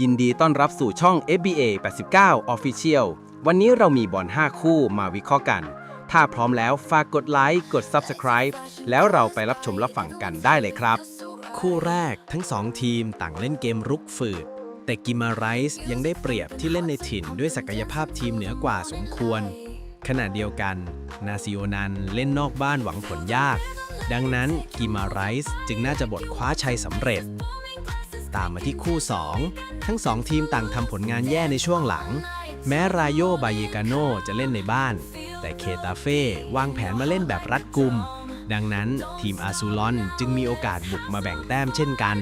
ยินดีต้อนรับสู่ช่อง FBA 89 Official วันนี้เรามีบอล5 คู่มาวิเคราะห์กัน ถ้าพร้อมแล้วฝากกดไลค์ กด Subscribe แล้วเราไปรับชมรับฟังกันได้เลยครับ คู่แรกทั้งสองทีมต่างเล่นเกมรุกฝืด แต่กิมาไรส์ยังได้เปรียบที่เล่นในถิ่นด้วยศักยภาพทีมเหนือกว่าสมควร ขณะเดียวกัน นาซิโอนันเล่นนอกบ้านหวังผลยาก ดังนั้นกิมาไรส์จึงน่าจะบทคว้าชัยสำเร็จ ตามมาที่คู่ 2 ทั้งสองทีมต่างทำผลงานแย่ในช่วงหลัง แม้รายโยบาเยกาโนจะเล่นในบ้าน แต่เคตาเฟ่วางแผนมาเล่นแบบรัดกุม ดังนั้นทีมอาซูลอนจึงมีโอกาสบุกมาแบ่งแต้มเช่นกัน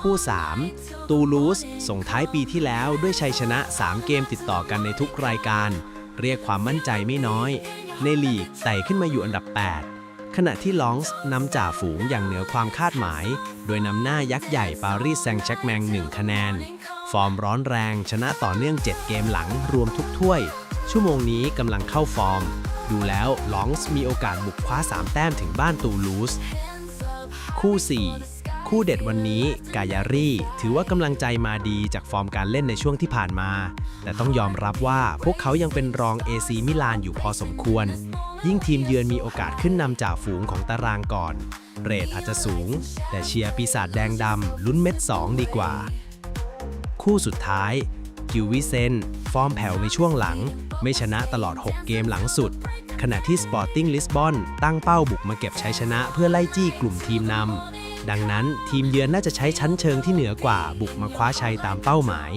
คู่ 3 ตูลูสส่งท้ายปีที่แล้วด้วยชัยชนะ 3 เกมติดต่อกันในทุกรายการ เรียกความมั่นใจไม่น้อย ในลีกไต่ขึ้นมาอยู่อันดับ 8 ขณะที่ลองส์นำจ่าฝูงอย่างเหนือความคาดหมาย โดยนำหน้ายักษ์ใหญ่ปารีสแซงต์แชร์กแมง 1 คะแนน ฟอร์มร้อนแรงชนะต่อเนื่อง 7 เกมหลังรวมทุกถ้วย ชั่วโมงนี้กำลังเข้าฟอร์ม ดูแล้วลองส์มีโอกาสบุกคว้า 3 แต้มถึงบ้านตูลูส คู่ 4 คู่เด็ดวันนี้กายารี่ถือว่ากำลังใจมาดีจากฟอร์มการเล่นในช่วงที่ผ่านมา แต่ต้องยอมรับว่าพวกเขายังเป็นรอง AC มิลานอยู่พอสมควร ยิ่งทีมเยือนมีโอกาสขึ้นนำจ่าฝูงของตารางก่อน เรทอาจจะสูง แต่เชียร์ปีศาจแดงดำลุ้นเม็ด 2 ดีกว่า คู่สุดท้าย กิววิเซน ฟอร์มแผ่วในช่วงหลัง ไม่ชนะตลอด 6 เกมหลังสุด ขณะที่ Sporting Lisbon ตั้งเป้าบุกมาเก็บชัยชนะเพื่อไล่จี้กลุ่มทีมนำดังนั้นทีมเยือนน่าจะใช้ชั้นเชิงที่เหนือกว่าบุกมาคว้าชัยตามเป้าหมาย